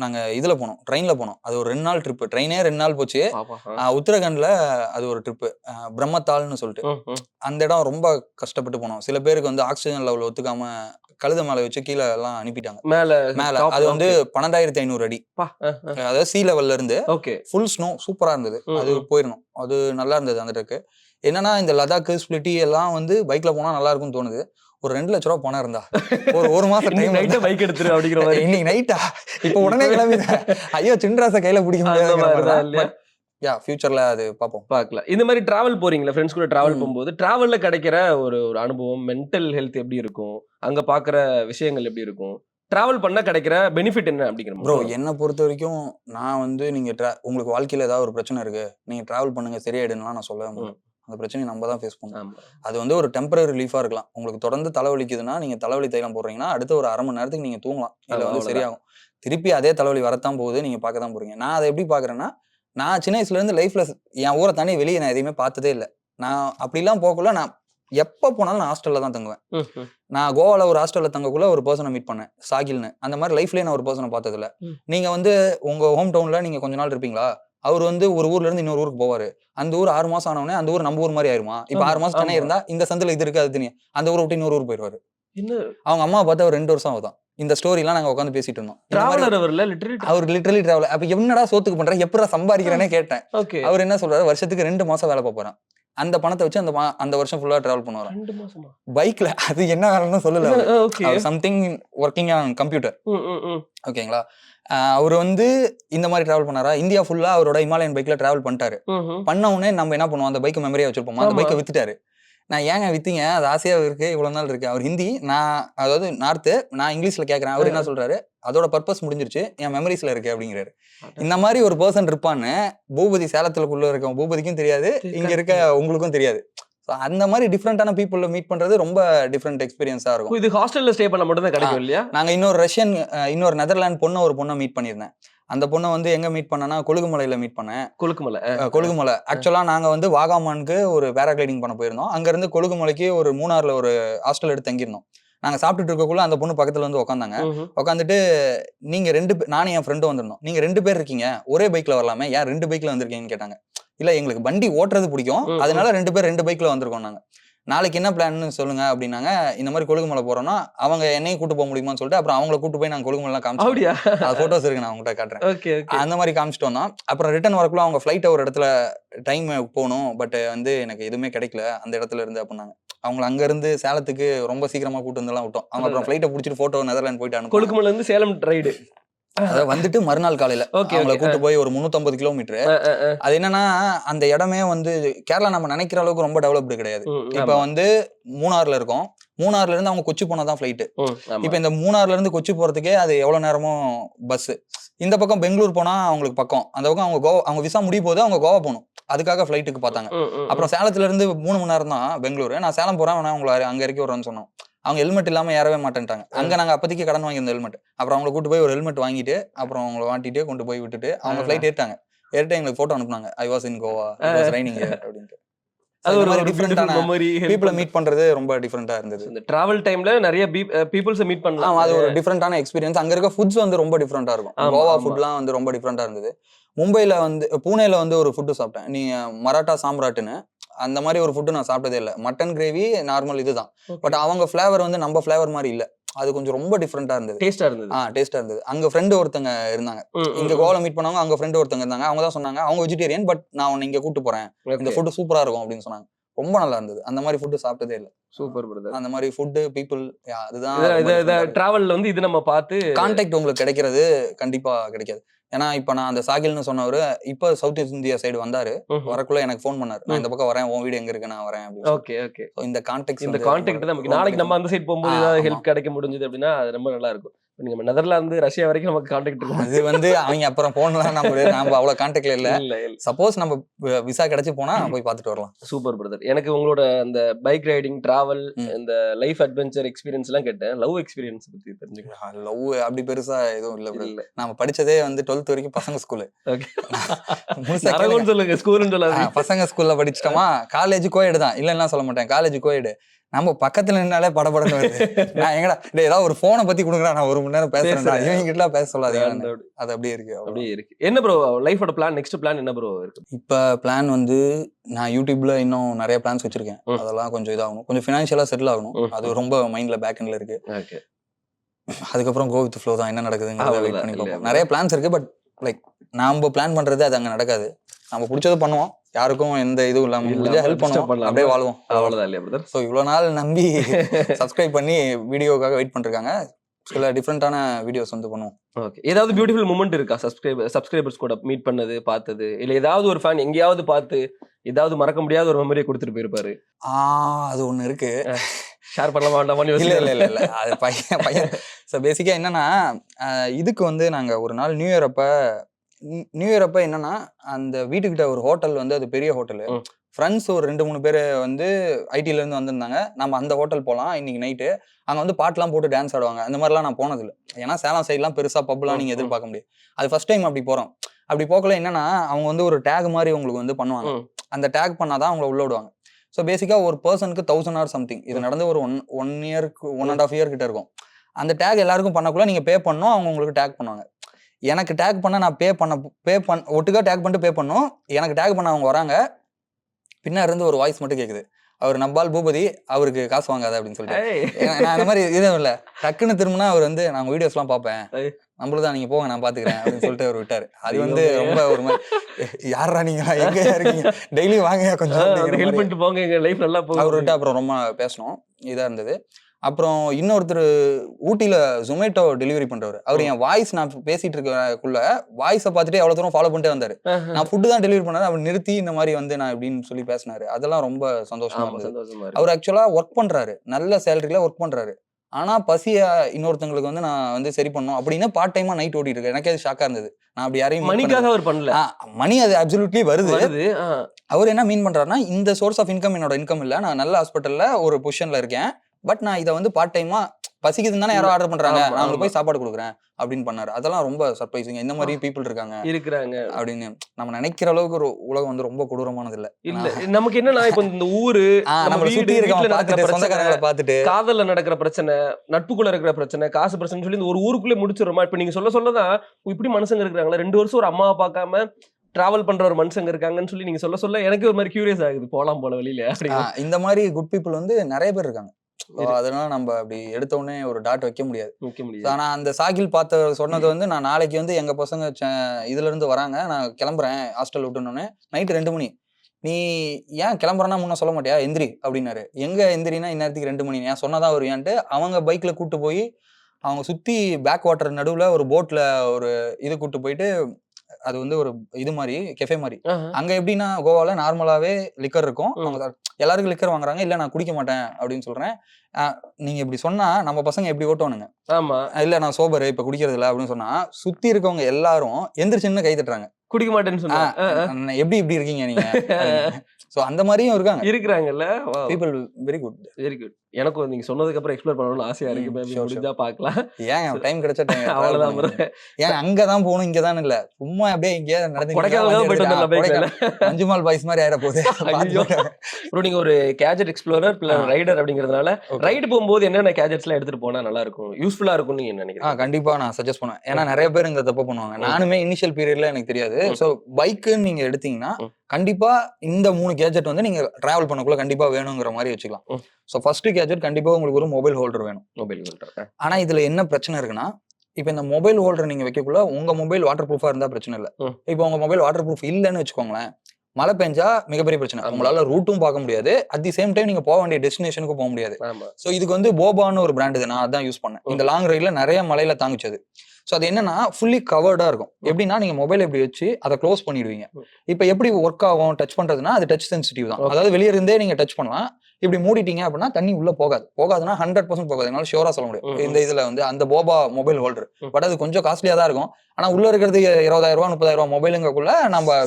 நாங்க இதுல போனோம் ட்ரெயின்ல போனோம். அது ஒரு ரெண்டு நாள் ட்ரிப் ட்ரெயினே ரெண்டு நாள் போச்சு. உத்தரகாண்ட்ல அது ஒரு ட்ரிப்பு பிரம்மத்தாள்னு சொல்லிட்டு. அந்த இடம் ரொம்ப கஷ்டப்பட்டு போனோம். சில பேருக்கு வந்து ஆக்சிஜன் லெவல் ஒத்துக்காம கழுத மேல வச்சு கீழே எல்லாம் அனுப்பிட்டாங்க. மேல மேல. அது வந்து பன்னெண்டாயிரத்தி ஐநூறு அடி. அதாவது சி லெவல்ல இருந்து ஃபுல் ஸ்னோ சூப்பரா இருந்தது. அது. போயிடணும் அது நல்லா இருந்தது அந்த ட்ரக்கு என்னன்னா இந்த லடாக் ஸ்பிளிட்டி எல்லாம் வந்து பைக்ல போனா நல்லா இருக்கும்னு தோணுது. ஒரு ரெண்டு லட்ச ரூபா பணம் இருந்தா. ஒரு ஒரு மாசம் டைம் நைட்டு பைக் எடுத்துரு அப்படிங்கிற மாதிரி. இன்னைக்கு நைட்டா இப்ப உடனே கிளம்பி ஐயோ சின்ராச கையில பிடிக்க? முடியாது யா ஃபியூச்சர்ல அது பார்ப்போம். பார்க்கலாம். இந்த மாதிரி டிராவல் போறீங்களா? ஃப்ரெண்ட்ஸ் கூட டிராவல். போகும்போது டிராவல்ல கிடைக்கிற ஒரு ஒரு அனுபவம் மென்டல் ஹெல்த் எப்படி இருக்கும்? அங்க பாக்குற விஷயங்கள் எப்படி இருக்கும்? டிராவல் பண்ணா கிடைக்கிற பெனிஃபிட் என்ன அப்படிங்கிற ப்ரோ என்னை பொறுத்த வரைக்கும் நான் வந்து நீங்க உங்களுக்கு வாழ்க்கையில ஏதாவது ஒரு பிரச்சனை இருக்கு நீங்க டிராவல் பண்ணுங்க சரியாயிடுலாம் நான் சொல்லவே மாட்டேன். அந்த பிரச்சனையை நம்ம தான் ஃபேஸ் பண்ணணும். ஆமா. அது வந்து ஒரு டெம்பரரி ரிலீஃபா இருக்கலாம். உங்களுக்கு தொடர்ந்து தலைவலிக்குதுன்னா நீங்க தலைவலி தைலம் போடுறீங்கன்னா அடுத்த ஒரு அரை மணி நேரத்துக்கு நீங்க தூங்கலாம். இல்ல வந்து. சரியாகும். திருப்பி அதே தலைவலி வரத்தான் போகுது நீங்க பார்க்க தான் போறீங்க. நான் அதை எப்படி பாக்குறேன்னா நான் சின்ன வயசுல இருந்து லைஃப்ல என் ஊரை தாண்டி வெளியே நான் எதையுமே பார்த்ததே இல்லை. நான் அப்படிலாம் போகக்குள்ள நான் எப்போ போனாலும் நான் ஹாஸ்டல்ல தான் தங்குவேன். நான் கோவால ஒரு ஹாஸ்டல்ல தங்கக்குள்ள ஒரு பர்சனை மீட் பண்ணேன். சாகில்னு. அந்த மாதிரி லைஃப்லயே நான் ஒரு பர்சனை பார்த்ததில்ல. ம். நீங்க வந்து உங்க ஹோம் டவுன்ல நீங்க கொஞ்ச நாள் இருப்பீங்களா? அவர் வந்து ஒரு ஊர்ல இருந்து இன்னொரு ஊருக்கு போவாரு. அந்த ஊர் ஆறு மாசம் ஆனவனே அந்த ஊர் நம்ம ஊர் மாதிரி ஆயிருமா? இப்ப ஆறு மாசம் சென்னை. இருந்தா இந்த சந்தில இது இருக்கு அது தெரியும் அந்த ஊரை விட்டு இன்னொரு ஊர் போயிடுவாரு என்ன? அவங்க அம்மா பார்த்து அவர் ரெண்டு வருஷம் ஆகுதான். இந்த ஸ்டோரிலாம் நாங்க உட்காந்து பேசிட்டு இருந்தோம். அவர் லிட்டரலி டிராவல் அப்ப என்னடா சோத்துக்கு பண்ற? எப்படா சம்பாதிக்கிறேனே கேட்டேன். அவர் என்ன சொல்றாரு? வருஷத்துக்கு ரெண்டு மாசம் வேலை பார்க்க போறான் அந்த பணத்தை வச்சு அந்த அந்த வருஷம் ஃபுல்லா டிராவல் மாசமா? பைக்ல அது என்ன வேலைன்னு சொல்லல சம்திங் ஒர்க்கிங் ஆன் கம்ப்யூட்டர் ஓகேங்களா? அவர் வந்து இந்த மாதிரி டிராவல் பண்ணாரா? இந்தியா ஃபுல்லா அவரோட இமாலயன் பைக்ல டிராவல் பண்ணிட்டாரு. பண்ண உடனே நம்ம என்ன பண்ணுவோம்? அந்த பைக் மெமரியா வச்சிருப்போமா? அந்த. பைக்கை வித்துட்டாரு. நான் ஏங்க வித்தீங்க? அது ஆசையா இருக்கு. இவ்வளவு நாள் இருக்கு. அவர் ஹிந்தி நான் அதாவது நார்த்து நான் இங்கிலீஷ்ல கேக்குறேன். அவர் என்ன சொல்றாரு? அதோட பர்பஸ் முடிஞ்சிருச்சு. என் மெமரிஸ்ல இருக்கு அப்படிங்கிறாரு. இந்த மாதிரி ஒரு பர்சன் இருப்பான்னு பூபதி சேலத்துலக்குள்ள இருக்க பூபதிக்கும் தெரியாது. இங்க இருக்க உங்களுக்கும் தெரியாது. So, அந்த மாதிரி டிஃப்ரெண்டான பீப்புள மீட் பண்றது ரொம்ப டிஃப்ரெண்ட் எக்ஸ்பீரியன்ஸா இருக்கும். இது ஹாஸ்டல்ல ஸ்டே பண்ண மட்டும் தான் கிடைக்கும் இல்லையா? நாங்க இன்னொரு ரஷ்யன் இன்னொரு நெதர்லாந்து பொண்ணை ஒரு பொண்ணை மீட் பண்ணியிருந்தேன். அந்த பொண்ணை வந்து எங்க மீட் பண்ணேன்னா கொழுகுமலையில மீட் பண்ணேன். கொழுக்குமலை அஹ், கொழுகுமலை. ஆக்சுவலா நாங்க வந்து வாகாமானுக்கு ஒரு பேராகிளைடிங் பண்ண போயிருந்தோம். அங்க இருந்து கொழுகுமலைக்கு ஒரு மூணார்ல ஒரு ஹாஸ்டல் எடுத்து தங்கியிருந்தோம். நாங்க சாப்பிட்டுட்டு இருக்கக்குள்ள அந்த பொண்ணு பக்கத்துல வந்து உட்காந்தாங்க உட்காந்துட்டு நீங்க ரெண்டு நானும் என் ஃப்ரெண்டும் வந்திருந்தோம். நீங்க ரெண்டு பேர் இருக்கீங்க. ஒரே பைக்ல வரலாமே. ஏன் ரெண்டு பைக்ல வந்திருக்கீங்கன்னு கேட்டாங்க. இல்ல எங்களுக்கு வண்டி ஓட்டுறது பிடிக்கும். அதனால ரெண்டு பேர் ரெண்டு பைக்ல வந்திருக்கோம் நாங்க. நாளைக்கு என்ன பிளான்னு சொல்லுங்க அப்படின்னாங்க இந்த மாதிரி கொழுகுமலை போறோம்னா அவங்க என்னையும் கூட்டு போக முடியுமான்னு சொல்லிட்டு அப்புறம் அவங்கள கூட்டு போய் நாங்க கொழுகுமலை காமிச்சோம் அது போட்டோஸ் இருக்கு நான் உங்ககிட்ட காட்டுறேன். அந்த மாதிரி காமிச்சிட்டு வந்தோம். அப்புறம் ரிட்டர்ன் வரக்குள்ள அவங்க ஃப்ளைட் ஒரு இடத்துல டைம் போகணும் பட் வந்து எனக்கு எதுவுமே கிடைக்கல. அந்த இடத்துல இருந்து அப்படின்னாங்க. அவங்கள அங்க இருந்து சேலத்துக்கு ரொம்ப சீக்கிரமா கூட்டு வந்துலாம் விட்டோம். அவங்க அப்புறம் ஃப்ளைட்டை பிடிச்சிட்டு போட்டோ நெதர்லாந்து போயிட்டு கொழுக்குமலை இருந்து சேலம் ரைடு வந்துட்டு மறுநாள் காலையில அவங்கள கூட்டு போய் ஒரு 350 கிலோமீட்டர் அது என்னன்னா அந்த இடமே வந்து கேரளா நம்ம நினைக்கிற அளவுக்கு ரொம்ப டெவலப்டு கிடையாது. இப்ப வந்து மூணார்ல இருக்கோம். மூணார்ல இருந்து அவங்க கொச்சி போனதான் ஃபிளைட் இப்ப இந்த மூணார்ல இருந்து கொச்சி போறதுக்கே அது எவ்வளவு நேரமும் பஸ் இந்த பக்கம் பெங்களூர் போனா அவங்களுக்கு பக்கம். அந்த பக்கம் அவங்க கோவா அவங்க விசா முடிய போது அவங்க கோவா போகணும். அதுக்காக ஃபிளைட்டுக்கு பார்த்தாங்க. அப்புறம் சேலத்துல இருந்து மூணு மணி நேரம் தான் பெங்களூர். நான் சேலம் போறேன் வேணா உங்களை அங்க இறக்கி விடுறேன்னு சொன்னோம். அவங்க ஹெல்மெட் இல்லாம ஏறவே மாட்டேன்ட்டாங்க. அங்க நாங்க அப்போதைக்கு கடன் வாங்கியிருந்த ஹெல்மெட் அப்புறம் அவங்கள கூட்டு போய் ஒரு ஹெல்மெட் வாங்கிட்டு அப்புறம் அவங்கள வாட்டிட்டு கொண்டு போய் விட்டுட்டு அவங்க ஃபிளைட் ஏறிட்டாங்க. ஏறிட்டு எங்களுக்கு போட்டோ அனுப்புனாங்க. I was in Goa raining அப்படின்ட்டு. அது ஒரு மாதிரி டிஃபரெண்டான பீப்புளை மீட் பண்றது ரொம்ப டிஃப்ரெண்டா இருந்தது. இந்த டிராவல் டைம்ல நிறைய பீப்புள்ஸ் மீட் பண்ணலாம். அது ஒரு டிஃப்ரெண்டான எக்ஸ்பீரியன்ஸ் அங்க இருக்க ஃபுட்ஸ் வந்து ரொம்ப டிஃப்ரெண்டா இருக்கும். கோவா. ஃபுட்லாம் வந்து ரொம்ப டிஃப்ரெண்டா இருந்தது. மும்பைல வந்து பூனேல வந்து ஒரு ஃபுட்டு சாப்பிட்டேன். நீ மராட்டா சாம்ராட்டுன்னு. அந்த மாதிரி ஒரு ஃபுட்டு நான் சாப்பிட்டதே இல்லை. மட்டன் கிரேவி நார்மல் இதுதான். பட் அவங்க ஃப்ளேவர் வந்து நம்ம ஃப்ளேவர் மாதிரி இல்ல. அது கொஞ்சம் ரொம்ப டிஃப்ரெண்டா இருந்தது. டேஸ்டா இருந்தது. ஆ டேஸ்டா இருந்தது. அங்க ஃப்ரெண்டு ஒருத்தங்க இருந்தாங்க. இங்க. கோவால மீட் பண்ணவங்க அங்க ஃப்ரெண்டு ஒருத்தங்க இருந்தாங்க. அவங்க தான் சொன்னாங்க அவங்க வெஜிடேரியன் பட் நான் உன்னை இங்க கூட்டு போறேன். இந்த. ஃபுட்டு சூப்பரா இருக்கும் அப்படின்னு சொன்னாங்க. ரொம்ப நல்லா இருந்தது. அந்த மாதிரி ஃபுட்டு சாப்பிட்டதே இல்லை. சூப்பர் பிரதர் அந்த மாதிரி ஃபுட்டு பீப்புள் அதுதான் டிராவல்ல வந்து இது நம்ம பார்த்து கான்டாக்ட் உங்களுக்கு கிடைக்கிறது கண்டிப்பா கிடைக்காது. ஏன்னா இப்ப நான் அந்த சாகில்னு சொன்னவரு இப்ப சவுத் இந்தியா சைடு வந்தாரு. வரக்குள்ள எனக்கு ஃபோன் பண்ணாரு. நான் இந்த பக்கம் வரேன் உன் வீடு எங்க இருக்கு நான் வரேன் ஓகே ஓகே. இந்த கான்டாக்ட் இந்த கான்டாக்ட் நமக்கு நாளைக்கு நம்ம அந்த சைடு போகும்போது ஏதாவது. ஹெல்ப் கிடைக்க முடிஞ்சது அப்படின்னா அது ரொம்ப நல்லா இருக்கும். நீங்க நெதர்லாந்து ரஷ்யா வரைக்கும் நமக்கு கான்டாக்ட் இருக்கும் அது வந்து அவங்க அப்புறம் போன்லாம் நம்ம நம்ம அவ்வளவு கான்டாக்ட்ல இல்ல. இல்ல சப்போஸ் நம்ம விசா கிடைச்சு போனா போய் பார்த்துட்டு வரலாம். சூப்பர் பிரதர் எனக்கு உங்களோட அந்த பைக் ரைடிங் டிராவல். இந்த லைஃப் அட்வென்ச்சர் எக்ஸ்பீரியன்ஸ் எல்லாம் கேட்டேன். லவ் எக்ஸ்பீரியன்ஸ் பத்தி தெரிஞ்சுக்கலாம் லவ் அப்படி பெருசா எதுவும் இல்ல. இல்ல. நாம படிச்சதே வந்து டுவெல்த் வரைக்கும் பசங்க ஸ்கூலு சொல்லுங்க. ஸ்கூல்னு சொல்லாதீங்க. பசங்க ஸ்கூல்ல படிச்சிட்டோமா? காலேஜ் கோயடு தான். இல்லைன்னா சொல்ல மாட்டேன். காலேஜ் கோயடு நம்ம பக்கத்துல நின்னாலே படபடன்னு வருது. *laughs* நான் எங்கடா டேய் ஏதாவது ஒரு போனை பத்தி கொடுங்கடா நான் ஒரு மணி நேரம் பேசுறேன். இவங்க கிட்ட பேச சொல்லாதீங்க. அது அப்படியே இருக்கு. அப்படியே இருக்கு. என்ன ப்ரோ லைஃபோட பிளான் நெக்ஸ்ட் பிளான் என்ன ப்ரோ இருக்கு? இப்ப பிளான் வந்து நான் யூடியூப்ல இன்னும் நிறைய பிளான்ஸ் வச்சிருக்கேன். அதெல்லாம் கொஞ்சம் இதாகணும். கொஞ்சம் ஃபினான்ஷியலா செட்டில் ஆகணும். அது ரொம்ப மைண்ட்ல பேக் எண்ட்ல இருக்கு. அதுக்கப்புறம் கோ வித் ஃப்ளோ தான். என்ன நடக்குதுங்கிறத வெயிட் அவ்வளவுதான். பண்ணி இல்ல, பார்ப்போம். நிறைய பிளான்ஸ் இருக்கு பட் லைக் நாம பிளான் பண்றது அது அங்க நடக்காது. நம்ம பிடிச்சது பண்ணுவோம். யாருக்கும் எந்த இதுவும் இல்லாம முடிஞ்சா ஹெல்ப் பண்ணுவோம். அப்படியே வாழ்வோம். அவ்வளவுதான் இல்லையா பிரதர் ஸோ இவ்வளோ நாள் நம்பி சப்ஸ்கிரைப் பண்ணி வீடியோக்காக வெயிட் பண்ணிருக்காங்க. சில டிஃப்ரெண்டான வீடியோஸ் வந்து பண்ணுவோம். ஓகே ஏதாவது பியூட்டிஃபுல் மூமெண்ட் இருக்கா? சப்ஸ்கிரைபர் சப்ஸ்கிரைபர்ஸ் கூட மீட் பண்ணது பார்த்தது இல்ல ஏதாவது ஒரு ஃபேன் எங்கேயாவது பார்த்து ஏதாவது மறக்க முடியாத ஒரு மெமரியை கொடுத்துட்டு போயிருப்பாரு? ஆ அது ஒண்ணு இருக்கு. ஷேர் பண்ணலாமா வேண்டாமான்னு இல்ல. இல்ல இல்ல இல்ல. அது பையன் பையன். ஸோ பேசிக்கா என்னன்னா இதுக்கு வந்து நாங்க ஒரு நாள் நியூ இயர் அப்ப நியூ- இயர் அப்ப என்னன்னா அந்த வீட்டுக்கிட்ட ஒரு ஹோட்டல் வந்து அது பெரிய ஹோட்டல். ஃப்ரெண்ட்ஸ் ஒரு ரெண்டு மூணு பேர் வந்து ஐடில இருந்து வந்திருந்தாங்க. நம்ம அந்த ஹோட்டல் போகலாம் இன்னைக்கு நைட்டு அங்க வந்து பாட்டுலாம் போட்டு டான்ஸ் ஆடுவாங்க. அந்த மாதிரிலாம் நான் போனதில்லை. ஏன்னா சேலம் சைட்லாம் பெருசா பப்லாம் நீங்க ம், ம். எதிர்பார்க்க முடியாது. அது ஃபர்ஸ்ட் டைம் அப்படி போறோம். அப்படி போக்கல என்னன்னா அவங்க வந்து ஒரு டேக் மாதிரி உங்களுக்கு வந்து பண்ணுவாங்க. அந்த டேக் பண்ணாதான் அவங்கள உள்ள விடுவாங்க. ஸோ பேசிக்காக ஒரு பர்சனுக்கு தௌசண்ட் ஆர் சம்திங் இது நடந்து ஒரு ஒன் ஒன் இயருக்கு ஒன் அண்ட் ஆஃப் இயர் கிட்ட இருக்கும். அந்த டேக் எல்லாருக்கும் பண்ணக்குள்ள நீங்கள் பே பண்ணணும் அவங்க உங்களுக்கு டேக் பண்ணுவாங்க. எனக்கு டேக் பண்ண நான் பே பண்ண பே பண்ண ஒட்டுக்கா டேக் பண்ணிட்டு பே பண்ணணும் எனக்கு டேக் பண்ண அவங்க வராங்க. பின்னாடி இருந்து ஒரு வாய்ஸ் மட்டும் கேட்குது அவர் நம்பால் பூபதி அவருக்கு காசு வாங்காத அப்படின்னு சொல்லிட்டு. நான் அந்த மாதிரி இதுவும் இல்ல. டக்குன்னு திரும்பினா அவர் வந்து நான் வீடியோஸ் எல்லாம் பார்ப்பேன். நம்மளுதான் நீங்க போங்க நான் பாத்துக்கிறேன். அப்படின்னு சொல்லிட்டு அவர் விட்டாரு. அது வந்து ரொம்ப ஒரு மாதிரி யாரா நீங்க? எங்க இருக்கீங்க? டெய்லி வாங்க கொஞ்சம்? ஹெல்ப். பண்ணிட்டு போங்க எங்க லைஃப் நல்லா போகும் அவர்கிட்ட அப்புறம் ரொம்ப பேசணும். இதா இருந்தது. அப்புறம் இன்னொருத்தர் ஊட்டியில ஜொமேட்டோ டெலிவரி பண்றவர். அவர் என் வாய்ஸ் நான் பேசிட்டு இருக்கக்குள்ள வாய்ஸை பார்த்துட்டு எவ்வளவு தூரம் ஃபாலோ பண்ணிட்டே வந்தாரு. நான் ஃபுட்டு தான் டெலிவரி பண்ணாரு அவர் நிறுத்தி இந்த மாதிரி வந்து நான் இப்படின்னு சொல்லி பேசினாரு. அதெல்லாம் ரொம்ப சந்தோஷமா இருந்தது. அவர் ஆக்சுவலா ஒர்க் பண்றாரு. நல்ல சேலரியில ஒர்க் பண்றாரு. ஆனா பசிய இன்னொருத்தங்களுக்கு வந்து நான் வந்து சரி பண்ணணும் அப்படின்னு பார்ட் டைமா நைட் ஓடிட்டு இருக்கேன் எனக்கே அது ஷாக்கா இருந்தது. நான் அப்படி யாரையும் மணிக்காக. அவர் பண்ணல? மணி அது அப்சல்யூட்லி வருது. அவர் என்ன மீன் பண்றாருன்னா இந்த சோர்ஸ் ஆஃப் இன்கம் என்னோட இன்கம் இல்ல. நான் நல்ல ஹாஸ்பிட்டல்ல ஒரு பொசிஷன்ல இருக்கேன். பட் நான் இதை வந்து பார்ட் டைமா பசிக்குதுன்னு தானே யாரோ ஆர்டர் பண்றாங்க. நான் அவங்களுக்கு. போய் சாப்பாடு கொடுக்குறேன் அப்படின்னு பண்ணாரு. அதெல்லாம் ரொம்ப சர்ப்ரைசிங் இந்த மாதிரி பீப்புள் இருக்காங்க. இருக்கிறாங்க. அப்படின்னு நம்ம நினைக்கிற அளவுக்கு ஒரு உலகம் வந்து ரொம்ப கொடூரமானது இல்ல. இல்ல. நமக்கு என்னன்னா இப்ப இந்த ஊரு நம்ம சுத்தி இருக்கவங்க பார்த்துட்டு சொந்தக்காரங்களை பார்த்துட்டு. காதல்ல நடக்கிற பிரச்சனை நட்புக்குள்ள இருக்கிற பிரச்சனை காசு பிரச்சனை சொல்லி இந்த ஒரு ஊருக்குள்ளே முடிச்சிடுறோமா? இப்ப நீங்க சொல்ல சொல்லதான் இப்படி மனுஷங்க இருக்கிறாங்களா. ரெண்டு வருஷம் ஒரு அம்மாவை பார்க்காம டிராவல் பண்ற ஒரு மனுஷங்க இருக்காங்கன்னு சொல்லி நீங்க சொல்ல சொல்ல எனக்கு ஒரு மாதிரி கியூரியஸ் ஆகுது. போலாம் போல ஆஹ் இந்த மாதிரி குட் பீப்புள் வந்து நிறைய பேர் இருக்காங்க. அதனால நம்ம அப்படி எடுத்த உடனே ஒரு டாட் வைக்க முடியாது. ஆனா அந்த சாகில் பார்த்த சொன்னது வந்து நான் நாளைக்கு வந்து எங்க பசங்க இதுல இருந்து வராங்க. நான் கிளம்புறேன். ஹாஸ்டல் விட்டுனோடனே நைட் ரெண்டு மணி. நீ ஏன் கிளம்புறனா முன்ன சொல்ல மாட்டியா? எந்திரி அப்படின்னாரு. எங்க எந்திரினா இந்நேரத்துக்கு ரெண்டு மணி. ஏன் சொன்னதான் வருவியான்ட்டு அவங்க பைக்ல கூட்டு போய் அவங்க சுத்தி பேக் வாட்டர் நடுவுல ஒரு போட்ல ஒரு இது கூட்டு போயிட்டு அது வந்து ஒரு இது மாதிரி கெஃபே மாதிரி. அங்க எப்படின்னா கோவால நார்மலாவே லிக்கர் இருக்கும். எல்லாருக்கும் லிக்கர் வாங்குறாங்க இல்ல நான் குடிக்க மாட்டேன் அப்படின்னு சொல்றேன். நீங்க இப்படி சொன்னா நம்ம பசங்க எப்படி ஓட்டுவானுங்க? ஆமா. இல்ல நான் சோபர் இப்ப குடிக்கிறது இல்ல அப்படின்னு சொன்னா சுத்தி இருக்கவங்க எல்லாரும் எந்திரிச்சுன்னு கை தட்டுறாங்க. குடிக்க மாட்டேன்னு சொன்னா. எப்படி இப்படி இருக்கீங்க நீங்க? சோ அந்த மாதிரியும் இருக்காங்க. இருக்கிறாங்க people very good very good எனக்கும் நீங்க சொன்னதுக்கு அப்புறம் எக்ஸ்ப்ளோர் பண்ணணும்னு ஆசையா இருக்கு மேபி முடிஞ்சா பார்க்கலாம் ஏன் டைம் கிடைச்சா travel அவ்வளவுதான். ஏன் அங்கதான் போகணும் இங்கதான் இல்ல. சும்மா அப்படியே இங்கேயாவது நடந்து கொடைக்கானல் போயிட்டு பைக்ல பாய்ஸ் மாதிரி ஆயிட போகுது. ப்ரோ நீங்க ஒரு கேஜெட் எக்ஸ்ப்ளோரர் ஆ. ரைடர் அப்படிங்கறதுனால. ரைடு போகும்போது என்னென்ன கேஜெட்ஸ் எல்லாம் எடுத்துட்டு போனா நல்லா இருக்கும்? யூஸ்ஃபுல்லா இருக்கும்னு நீங்க நினைக்கிறீங்க? கண்டிப்பா நான் சஜஸ்ட் பண்ணுவேன். ஏன்னா நிறைய பேர் இந்த தப்பு பண்ணுவாங்க. நானுமே இனிஷியல் பீரியட்ல எனக்கு தெரியாது. சோ பைக்குன்னு நீங்க எடுத்தீங்கன்னா. கண்டிப்பா இந்த மூணு கேஜெட் வந்து நீங்க டிராவல் பண்ணக்குள்ள கண்டிப்பா வேணுங்கிற மாதிரி வச்சுக்கலாம். சோ ஃபர்ஸ்ட் கேஜெட் கண்டிப்பா உங்களுக்கு ஒரு மொபைல் ஹோல்டர் வேணும் மொபைல் சொல்றேன் ஆனா இதுல என்ன பிரச்சனை இருக்குன்னா இப்போ இந்த மொபைல் ஹோல்டர் நீங்க வைக்கக்குள்ள உங்க மொபைல் வாட்டர் ப்ரூஃபா இருந்தா பிரச்சனை இல்ல. இப்போ உங்க மொபைல் வாட்டர் ப்ரூஃப் இல்லைன்னு வச்சுக்கோங்களேன் மழை பெஞ்சா மிகப்பெரிய பிரச்சனை. உங்களால ரூட்டும் பார்க்க முடியாது. அட் தி சேம் டைம் நீங்க போக வேண்டிய டெஸ்டினேஷனுக்கு போக முடியாது. ஸோ இதுக்கு வந்து போபான்னு ஒரு பிராண்ட் இது நான் அதான் யூஸ் பண்ணேன். இந்த லாங் ரைட்ல நிறைய மலையில தாங்குச்சது. ஸோ அது என்னன்னா ஃபுல்லி கவர்டா இருக்கும். எப்படின்னா நீங்க மொபைல் இப்படி வச்சு அதை க்ளோஸ் பண்ணிடுவீங்க. இப்போ எப்படி ஒர்க் ஆகும் டச் பண்றதுன்னா அது டச் சென்சிட்டிவ் தான். அதாவது வெளிய இருந்தே நீங்க டச் பண்ணலாம். இப்படி மூடிட்டீங்க அப்படின்னா தண்ணி உள்ள போகாது. போகாதுன்னா ஹண்ட்ரட் பர்சன்ட் போகாது. என்னால ஷோரா சொல்ல முடியும். இந்த இதுல வந்து அந்த போபா மொபைல் ஹோல்டர். பட் அது கொஞ்சம் காஸ்ட்லியா தான் இருக்கும். ஆனா உள்ள இருக்கிறது இருபதாயிரம் ரூபாய் முப்பதாயிரம் ரூபாய் மொபைலுங்கக்குள்ள நம்ம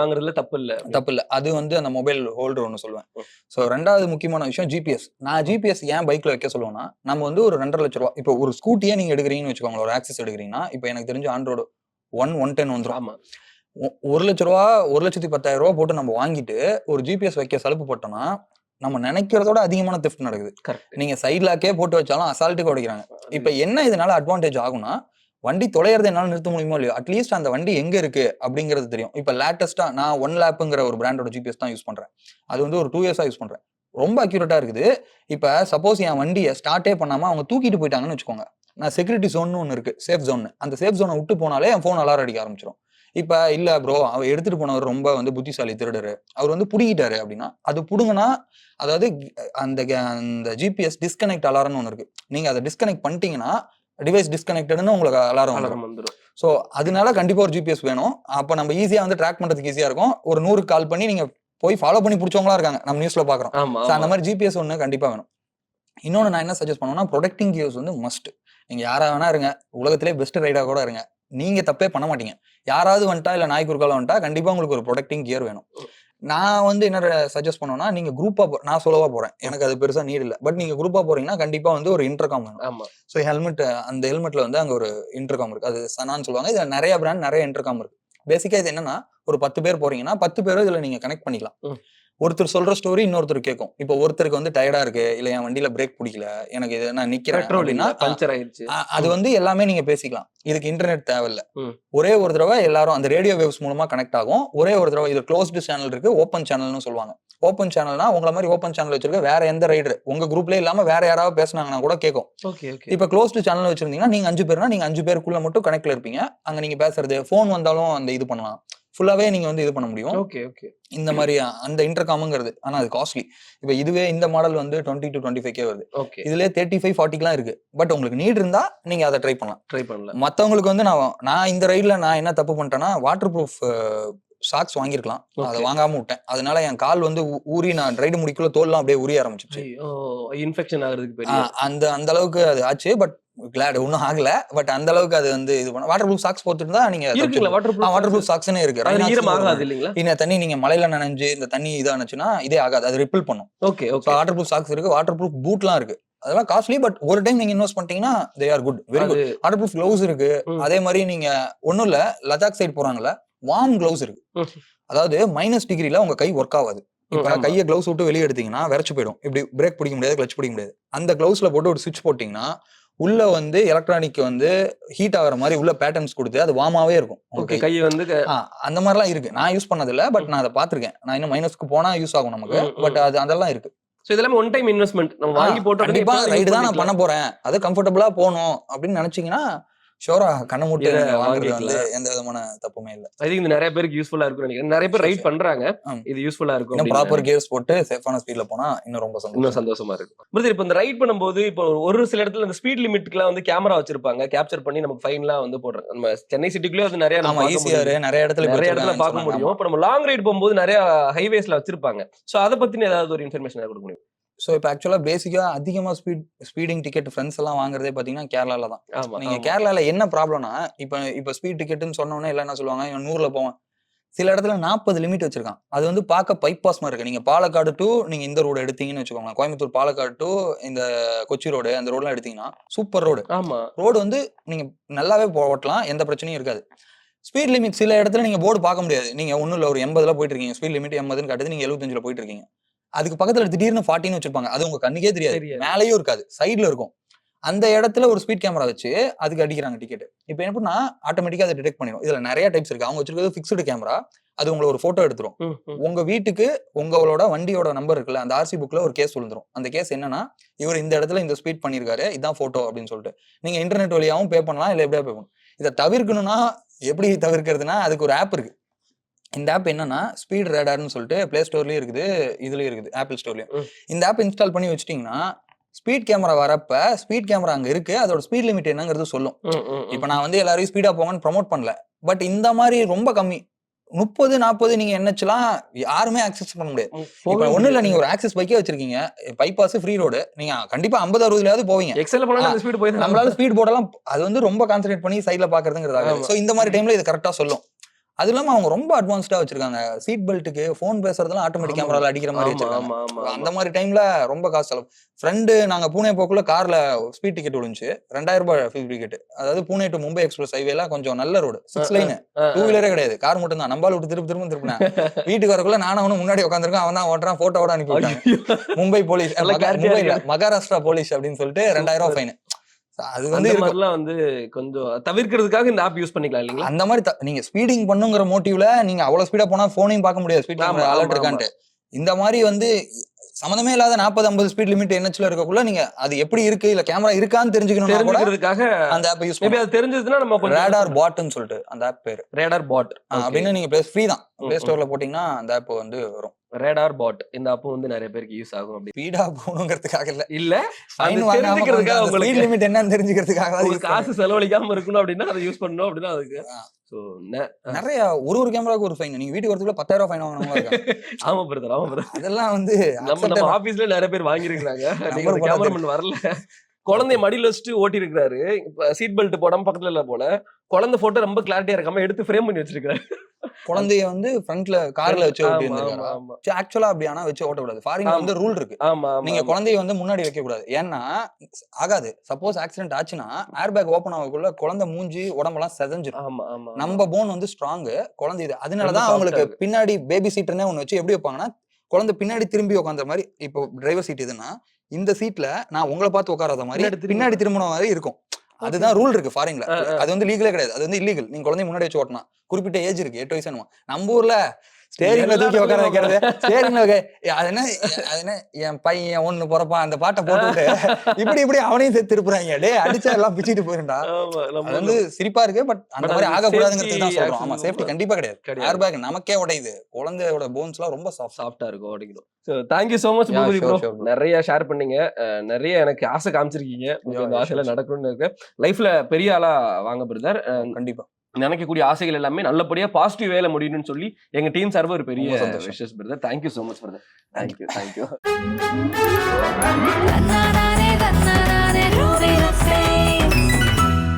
வாங்குறதுல தப்பு இல்ல. தப்பு இல்ல அது வந்து அந்த மொபைல் ஹோல்டர் ஒன்று சொல்லுவேன். ஸோ ரெண்டாவது முக்கியமான விஷயம் ஜிபிஎஸ் நான் ஜிபிஎஸ் ஏன் பைக்ல வைக்க சொல்லுவேன்னா நம்ம வந்து ஒரு ரெண்டரை லட்ச ரூபா இப்போ ஒரு ஸ்கூட்டியே நீங்க எடுக்கிறீங்கன்னு வச்சுக்கோங்களேன் ஒரு ஆக்சஸ் எடுக்கிறீங்கன்னா இப்போ எனக்கு தெரிஞ்ச ஆண்ட்ராய்டு ஒன் ஒன் டென் வந்துடும் ஆமா. ஒரு லட்ச ரூபா ஒரு லட்சத்தி பத்தாயிரம் ரூபா போட்டு நம்ம வாங்கிட்டு ஒரு ஜிபிஎஸ் வைக்க சலுப்பு போட்டோம்னா நம்ம நினைக்கிறதோட அதிகமான திஃப்ட் நடக்குது. கரெக்ட் நீங்க சைட் லாக்கே போட்டு வச்சாலும் அசால்ட்டுக்கு உடைக்கிறாங்க இப்போ என்ன இதனால அட்வான்டேஜ் ஆகும்னா வண்டி தொலைறது என்னால நிறுத்த முடியுமோ இல்லையோ அட்லீஸ்ட் அந்த வண்டி எங்க இருக்கு அப்படிங்கிறது தெரியும். இப்போ லேட்டஸ்டா நான் ஒன் லேப்புங்கிற ஒரு பிராண்டோட ஜிபிஎஸ் தான் யூஸ் பண்றேன். அது வந்து ஒரு டூ இயர்ஸா யூஸ் பண்றேன். ரொம்ப அக்யூரேட்டா இருக்குது. இப்போ சப்போஸ் என் வண்டியை ஸ்டார்ட்டே பண்ணாம அவங்க தூக்கிட்டு போயிட்டாங்கன்னு வச்சுக்கோங்க. நான் செக்யூரிட்டி ஜோன் ஒன்று இருக்கு சேஃப் ஜோன் அந்த சேஃப் ஜோனை விட்டு போனாலே என் ஃபோன் அலாரம் அடிக்க ஆரம்பிச்சிடும் இப்போ இல்ல ப்ரோ அவர் எடுத்துட்டு போனவர் ரொம்ப வந்து புத்திசாலி திருடரு. அவர் வந்து புடுங்கிட்டாரு அப்படின்னா அது புடுங்கன்னா அதாவது அந்த அந்த ஜிபிஎஸ் டிஸ்கனெக்ட் அலாரம்னு ஒன்று இருக்கு. நீங்க அதை டிஸ்கனெக்ட் பண்ணிட்டீங்கன்னா டிவைஸ் டிஸ்கனெக்டட்னு உங்களுக்கு அலாரம் வந்துடும் அலாரம் வந்துரும். ஸோ அதனால கண்டிப்பா ஒரு ஜிபிஎஸ் வேணும். அப்போ நம்ம ஈஸியா வந்து ட்ராக் பண்றதுக்கு ஈஸியா இருக்கும். ஒரு நூறு கால் பண்ணி நீங்க போய் ஃபாலோ பண்ணி பிடிச்சவங்களா இருக்காங்க. நம்ம நியூஸ்ல பாக்குறோம். ஆமா ஸோ அந்த மாதிரி ஜிபிஎஸ் ஒன்று கண்டிப்பா வேணும். இன்னொன்று நான் என்ன சஜஸ்ட் பண்ணுவேன்னா ப்ரொடெக்டிங் கியர்ஸ் வந்து மஸ்ட் நீங்க யாரா வேணா இருங்க. உலகத்திலே பெஸ்ட் ரைடா கூட இருங்க. நீங்க தப்பே பண்ண மாட்டீங்க. யாராவது வந்துட்டா இல்ல நாய் குறுக்கால வந்துட்டா கண்டிப்பா உங்களுக்கு ஒரு ப்ரொடெக்டிங் கியர் வேணும். நான் வந்து என்ன சஜஸ்ட் பண்ணுவேன்னா நீங்க குரூப்பா நான் சொல்லவா போறேன். எனக்கு அது பெருசா நீட் இல்லை. பட் நீங்க குரூப்பா போறீங்கன்னா கண்டிப்பா வந்து ஒரு இன்டர்காம் வேணும். ஸோ ஹெல்மெட் அந்த ஹெல்மெட்ல வந்து அங்க ஒரு இன்டர்காம் இருக்கு. அது சனான்னு சொல்லுவாங்க. இதுல நிறைய பிராண்ட் நிறைய இன்டர்காம் இருக்கு. பேசிக்கா இது என்னன்னா ஒரு பத்து பேர் போறீங்கன்னா பத்து பேரும் இதுல நீங்க கனெக்ட் பண்ணிக்கலாம். ஒருத்தர் சொல்ற ஸ்டோரி இன்னொருத்தர் கேட்கும் இப்போ ஒருத்தருக்கு வந்து டயர்டா இருக்கு இல்ல என் வண்டியில பிரேக் பிடிக்கல எனக்கு இது நான் நிக்கிறேன் அப்படின்னா பஞ்சர் ஆயிடுச்சு அ- அது வந்து எல்லாமே நீங்க பேசிக்கலாம். இதுக்கு இன்டர்நெட் தேவையில்ல. ஒரே ஒரு தடவை எல்லாரும் அந்த ரேடியோ வேவ்ஸ் மூலமா கனெக்ட் ஆகும். ஒரே ஒரு தடவை இது க்ளோஸ்டு சேனல் இருக்கு ஓப்பன் சேனல்னு சொல்லுவாங்க. ஓப்பன் சேனல்னா உங்கள மாதிரி ஓப்பன் சேனல் வச்சிருக்க வேற எந்த ரைடர் உங்க குரூப்ல இல்லாம வேற யாராவது பேசுனாங்கன்னா கூட கேட்கும் இப்ப க்ளோஸ்டு சேனல் வச்சிருந்தீங்கன்னா நீங்க அஞ்சு பேர்னா நீங்க அஞ்சு பேருக்குள்ள மட்டும் கனெக்ட்ல இருப்பீங்க. அங்க நீங்க பேசுறது ஃபோன் வந்தாலும் அந்த இது பண்ணலாம். ஃபுல்லாவே நீங்க வந்து இது பண்ண முடியும். Okay okay. இந்த மாதிரி அந்த இன்டர்காமுங்கிறது ஆனா அது காஸ்ட்லி இப்ப இதுவே இந்த மாடல் வந்து டுவெண்ட்டி டு டுவெண்ட்டி ஃபைவ் வருது. ஓகே. இதுல தேர்ட்டி ஃபைவ் ஃபார்ட்டிக்குலாம் இருக்கு. பட் உங்களுக்கு நீட் இருந்தா நீங்க அதை ட்ரை பண்ணலாம். ட்ரை பண்ணல மத்தவங்களுக்கு வந்து நான் நான் இந்த ரைட்ல நான் என்ன தப்பு பண்ணிட்டேன்னா வாட்டர் ப்ரூஃப் சாக்ஸ் வாங்கியிருக்கலாம். அதை. வாங்காம விட்டேன். அதனால என் கால் வந்து ஊறி நான் ரைடு முடிக்கல தோல்லாம் அப்படியே உரிய ஆரம்பிச்சிச்சு இன்ஃபெக்ஷன் ஆகுறதுக்கு அந்த அந்த அளவுக்கு அது ஆச்சு. பட் கிளாட் ஒன்றும் ஆகல பட் அந்த அளவுக்கு அது வந்து இது பண்ண வாட்டர் ப்ரூஃப் சாக்ஸ் போட்டுட்டு தான் நீங்க வாட்டர் ப்ரூஃப் சாக்ஸ்னே இருக்கு. இந்த தண்ணி நீங்க மலையில நனைஞ்சு இந்த தண்ணி இதானுச்சுன்னா இதே ஆகாது அது ரிப்பிள் பண்ணும். Okay okay waterproof socks இருக்கு வாட்டர் ப்ரூஃப் பூட்லாம் இருக்கு. அதெல்லாம் காஸ்ட்லி பட் ஒரு டைம் நீங்க இன்வெஸ்ட் பண்ணிட்டீங்கன்னா they are good very good waterproof gloves இருக்கு. அதே மாதிரி நீங்க ஒண்ணும் இல்ல லடாக் சைடு போறாங்கல்ல வார்ம் க்ளவுஸ் இருக்கு. அதாவது மைனஸ் டிகிரில உங்க கை ஒர்க் ஆகாது. இப்ப. கையை க்ளவுஸ் விட்டு வெளியே எடுத்தீங்கன்னா விரைச்சு போயிடும். இப்படி பிரேக் பிடிக்க முடியாது கிளச் பிடிக்க முடியாது. அந்த க்ளவுஸ்ல போட்டு ஒரு சுவிட்ச் போட்டீங்கன்னா உள்ள வந்து எலக்ட்ரானிக் வந்து ஹீட் ஆகுற மாதிரி உள்ள பேட்டர்ன்ஸ் கொடுத்து அது வார்மாவே இருக்கும். ஓகே கை. வந்து அந்த மாதிரிலாம் இருக்கு. நான் யூஸ் பண்ணது இல்ல பட் நான் அதை பாத்திருக்கேன் நான் இன்னும் மைனஸ்க்கு போனா யூஸ் ஆகும் நமக்கு. பட் அது அதெல்லாம் இருக்கு. சோ இதெல்லாம் ஒன் டைம் இன்வெஸ்ட்மெண்ட் நம்ம வாங்கி போட்டோம் கண்டிப்பா ரைடு தான் நான் பண்ண போறேன். அது கம்ஃபர்டபுளா போகணும் அப்படின்னு நினைச்சீங்கன்னா ஷோரா கண்ண மூட்டு வாங்குறது. வந்து எந்த விதமான தப்புமே இல்ல ஐ திங்க் நிறைய பேருக்கு யூஸ்ஃபுல்லா இருக்கும் நினைக்கிறேன் நிறைய பேர் ரைட். பண்றாங்க. இது யூஸ்ஃபுல்லா இருக்கும் இன்னும் ப்ராப்பர் கியர்ஸ் போட்டு சேஃபான ஸ்பீட்ல போனா இன்னும் ரொம்ப இன்னும் சந்தோஷம் இருக்கும் பிரதர் இப்போ இந்த ரைட் பண்ணும்போது இப்போ ஒரு சில இடத்துல இந்த ஸ்பீட் லிமிட்க்குலாம் வந்து கேமரா வச்சிருப்பாங்க கேப்சர் பண்ணி நமக்கு ஃபைன்லாம் வந்து போடுறாங்க நம்ம சென்னை சிட்டிக்குள்ளே வந்து நிறைய நம்ம முடியும். நிறைய இடத்துல நிறைய இடத்துல பார்க்க. முடியும் இப்போ நம்ம லாங் ரைட் போகும்போது நிறைய ஹைவேஸ்ல வச்சிருப்பாங்க சோ அதை பத்தின ஏதாவது ஒரு இன்ஃபர்மேஷன் கொடுக்க முடியும் ஸோ இப்போ ஆக்சுவலா பேசிக்கா அதிகமா ஸ்பீட் ஸ்பீடிங் டிக்கெட் ஃப்ரெண்ட்ஸ் எல்லாம் வாங்குறதே பாத்தீங்கன்னா கேரளால தான். ஆமா நீங்க ஆமா. கேரளால என்ன ப்ராப்ளம்னா இப்போ இப்போ ஸ்பீட் டிக்கெட்னு சொன்னோன்னே எல்லாம் என்ன சொல்லுவாங்க இவன் நூறுல போவான். சில இடத்துல நாற்பது லிமிட் வச்சிருக்கான். அது வந்து பார்க்க பைபாஸ் மாதிரி இருக்கு. நீங்க பாலக்காடு டு நீங்க இந்த ரோடு எடுத்தீங்கன்னு வச்சுக்கோங்க கோயம்புத்தூர் பாலக்காடு டு இந்த கொச்சி ரோடு அந்த ரோட்லாம் எடுத்தீங்கன்னா சூப்பர் ரோடு ஆமா. ரோடு வந்து நீங்க நல்லாவே ஓட்டலாம். எந்த பிரச்சனையும் இருக்காது. ஸ்பீட் லிமிட் சில இடத்துல நீங்க போர்டு பார்க்க முடியாது. நீங்க ஒன்றும் இல்லை ஒரு எண்பதுல போயிட்டு இருக்கீங்க. ஸ்பீட் லிமிட் எண்பதுன்னு காட்டுது நீங்க எழுபத்தஞ்சுல போயிட்டு இருக்கீங்க. அதுக்கு பக்கத்துல திடீர்னு ஃபார்ட்டின்னு வச்சிருப்பாங்க. அது உங்க கண்ணுக்கே தெரியாது. மேலேயும் இருக்காது. சைடுல இருக்கும். அந்த இடத்துல ஒரு ஸ்பீட் கேமரா வச்சு அதுக்கு அடிக்கிறாங்க டிக்கெட் இப்போ என்ன பண்ணா ஆட்டோமேட்டிக்கா அதை டிடெக்ட் பண்ணிடும் இதுல நிறைய டைப்ஸ் இருக்கு. அவங்க வச்சிருக்கிறது ஃபிக்ஸ்டு கேமரா அது உங்களை ஒரு போட்டோ எடுத்துரும். உங்க வீட்டுக்கு உங்களோட வண்டியோட நம்பர் இருக்குல்ல அந்த ஆர்சி புக்ல ஒரு கேஸ் விழுந்துரும். அந்த கேஸ் என்னன்னா இவர் இந்த இடத்துல இந்த ஸ்பீட் பண்ணிருக்காரு இதான் போட்டோ அப்படின்னு சொல்லிட்டு. நீங்க இன்டர்நெட் வழியாவும் பே பண்ணலாம் இல்ல எப்படியா பே பண்ணலாம். இதை தவிர்க்கணும்னா எப்படி தவிர்க்கிறதுனா அதுக்கு ஒரு ஆப் இருக்கு. இந்த ஆப் என்னன்னா ஸ்பீட் ரேடார்னு சொல்லிட்டு பிளே ஸ்டோர்லயும் இருக்குது இதுலயும் இருக்குது ஆப்பிள் ஸ்டோர்லயும். இந்த ஆப் இன்ஸ்டால் பண்ணி வச்சிட்டீங்கன்னா ஸ்பீட் கேமரா வரப்ப ஸ்பீட் கேமரா அங்க இருக்கு அதோட ஸ்பீட் லிமிட் என்னங்கிறது சொல்லும். இப்போ நான் வந்து எல்லாரையும் ஸ்பீடா போங்கன்னு ப்ரோமோட் பண்ணல. பட் இந்த மாதிரி ரொம்ப கம்மி. முப்பது நாற்பது நீங்க என்னச்சுலாம் யாருமே ஆக்சஸ் பண்ண முடியாது. இப்ப ஒண்ணு இல்ல நீங்க ஒரு ஆக்சஸ் பைக்கே வச்சிருக்கீங்க பைபாஸ் ஃப்ரீ ரோடு நீங்க கண்டிப்பா ஐம்பது அறுபதுலயாவது போவீங்க. அந்த ஸ்பீடு போய் நம்மளால ஸ்பீட் போர்டெல்லாம் அது வந்து ரொம்ப கான்சென்ட்ரேட் பண்ணி சைட்ல பாக்குறதுங்கிறதாக. சோ இந்த மாதிரி டைம்ல இது கரெக்டா சொல்லும். அது இல்லாம அவங்க ரொம்ப அட்வான்ஸ்டா வச்சிருக்காங்க. சீட் பெல்ட்டுக்கு ஃபோன் பேசுறதெல்லாம் ஆட்டோமேட்டிக். கேமரால அடிக்கிற மாதிரி வச்சிருக்காங்க. அந்த மாதிரி டைம்ல ரொம்ப காசு செலவு. ஃப்ரெண்டு நாங்க பூனே போக்குள்ள கார்ல ஸ்பீட் டிக்கெட் விழுந்துச்சு. ரெண்டாயிரம் ரூபாய் ஃபிஃப்ட் டிக்கெட் அதாவது பூனே டு மும்பை எக்ஸ்பிரஸ் ஹைவேல கொஞ்சம் நல்ல ரோடு சிக்ஸ் லைன் டூ வீலரே கிடையாது. கார் மட்டும் தான் நம்பால விட்டு திரும்ப திரும்ப திருப்பினேன். *laughs* வீட்டுக்கு வரக்குள்ள நானும் அவனும் முன்னாடி உட்காந்துருக்கேன் அவன் தான் ஓட்டுறான். போட்டோவோட அனுப்பி மும்பை போலீஸ். மகாராஷ்டிரா போலீஸ் அப்படின்னு சொல்லிட்டு ரெண்டாயிரம் ரூபாய் ஃபைன் அது வந்து. மாதிரிலாம் வந்து கொஞ்சம் தவிர்க்கிறதுக்காக இந்த ஆப் யூஸ் பண்ணிக்கலாம் இல்லைங்களா? அந்த மாதிரி நீங்க ஸ்பீடிங் பண்ணுங்கிற மோட்டிவ்ல நீங்க அவ்வளவு ஸ்பீடா போனா போனையும் பார்க்க முடியாது. ஸ்பீட் அலர்ட் இருக்கான்ட்டு. இந்த மாதிரி வந்து சம்மந்தமே இல்லாத நாற்பது ஐம்பது ஸ்பீட் லிமிட் என்னச்சுல இருக்கக்குள்ள நீங்க அது எப்படி இருக்கு? இல்ல கேமரா இருக்கான்னு தெரிஞ்சுக்கணும் கூட தெரிஞ்சுக்கிறதுக்காக அந்த ஆப் யூஸ் பண்ணலாம். அது தெரிஞ்சதுன்னா நம்ம ரேடார் பாட்னு சொல்லிட்டு அந்த ஆப் பேரு. ரேடார் பாட் அப்படின்னு நீங்க பிளே ஃப்ரீ தான். பிளே. ஸ்டோர்ல போட்டீங்கன்னா அந்த ஆப் வந்து வரும். ரேடார் பாட் இந்த ஆப்பும் வந்து நிறைய பேருக்கு யூஸ் ஆகும் அப்படி. ஸ்பீடா போகணுங்கிறதுக்காக இல்ல. இல்ல தெரிஞ்சுக்கிறதுக்காக உங்களுக்கு. லிமிட் என்னன்னு தெரிஞ்சுக்கிறதுக்காக காசு செலவழிக்காம இருக்கணும் அப்படின்னா அதை யூஸ் பண்ணணும் அப்படின்னா அதுக்கு. சோ நிறைய ஒரு ஒரு கேமராக்கு ஒரு ஃபைன் நீங்க வீட்டுக்கு வரதுக்குள்ள பத்தாயிரம் ஃபைன் இருக்காங்க. *laughs* ஆமா பிரதர் ஆமா பிரதர் அதெல்லாம் வந்து நம்ம நம்ம ஆபீஸ்ல நிறைய பேர் வாங்கியிருக்காங்க *laughs* கேமராமேன் வரல. குழந்தைய *laughs* மடியில வச்சுட்டு ஓட்டி இருக்காரு சீட் பெல்ட் போடாம பக்கத்துல இல்ல போல. குழந்தை போட்டோ ரொம்ப கிளாரிட்டியா இருக்காம எடுத்து ஃப்ரேம் பண்ணி வச்சிருக்காரு குழந்தைய வந்து ஃப்ரண்ட்ல கார்ல வச்சு ஓட்டி ஆக்சுவலா அப்படி ஆனா வச்சு ஓட்டக்கூடாது. ஃபாரின் ஆமா. வந்து ரூல் இருக்கு. நீங்க. குழந்தைய வந்து முன்னாடி வைக்க கூடாது ஏன்னா ஆகாது. சப்போஸ் ஆக்சிடென்ட் ஆச்சுன்னா ஏர் பேக் ஓபன் ஆகக்குள்ள குழந்தை மூஞ்சி உடம்பெல்லாம் செதஞ்சிரும். நம்ம போன் வந்து ஸ்ட்ராங் குழந்தை இது. அதனாலதான் அவங்களுக்கு பின்னாடி பேபி சீட்டர்னே ஒண்ணு வச்சு எப்படி வைப்பாங்கன்னா குழந்தை பின்னாடி திரும்பி உட்காந்த மாதிரி இப்போ டிரைவர் சீட் இதுன்னா இந்த சீட்ல நான் உங்களை பார்த்து உட்காராத மாதிரி பின்னாடி திரும்பின மாதிரி இருக்கும். அதுதான் ரூல் இருக்கு ஃபாரின்ல. அது வந்து லீகலே கிடையாது. அது வந்து இல்லீகல் நீங்க குழந்தை முன்னாடி வச்சு ஓட்டலாம் குறிப்பிட்ட ஏஜ் இருக்கு எட்டு வயசு என்னமோ. நம்ம ஊர்ல ஸ்டேரிங்ல தூக்கி உட்கார வைக்கிறது. ஸ்டேரிங்ல அது என்ன அது என்ன என் பையன் ஒண்ணு பிறப்பான் அந்த பாட்டை போட்டுவிட்டு இப்படி இப்படி அவனையும் சேர்த்து திருப்புறாங்க. டே அடிச்சா எல்லாம் பிச்சுட்டு அது வந்து சிரிப்பா இருக்கு பட் அந்த மாதிரி ஆகக்கூடாதுங்கிறது தான் சொல்றோம். ஆமா சேஃப்டி கண்டிப்பா கிடையாது. ஏர் பேக் நமக்கே உடையுது. குழந்தையோட போன்ஸ் எல்லாம் ரொம்ப சாஃப்ட் சாஃப்டா இருக்கும் ஓடிக்கணும் so thank you so much Boopathi bro. நிறைய ஷேர் பண்ணீங்க. நிறைய எனக்கு ஆசை காமிச்சிருக்கீங்க. உங்களுக்கு Yeah, அந்த yeah, ஆசையில sure, sure. நடக்கணும்னு இருக்கு. லைஃப்ல பெரிய ஆளா வாங்க பிரதர் கண்டிப்பா. நினைக்கக்கூடிய ஆசைகள் எல்லாமே நல்லபடியா பாசிட்டிவ் வேலை முடியணும்னு சொல்லி எங்க டீம் சார்பாக ஒரு பெரிய wishes brother thank you so much brother thank you thank you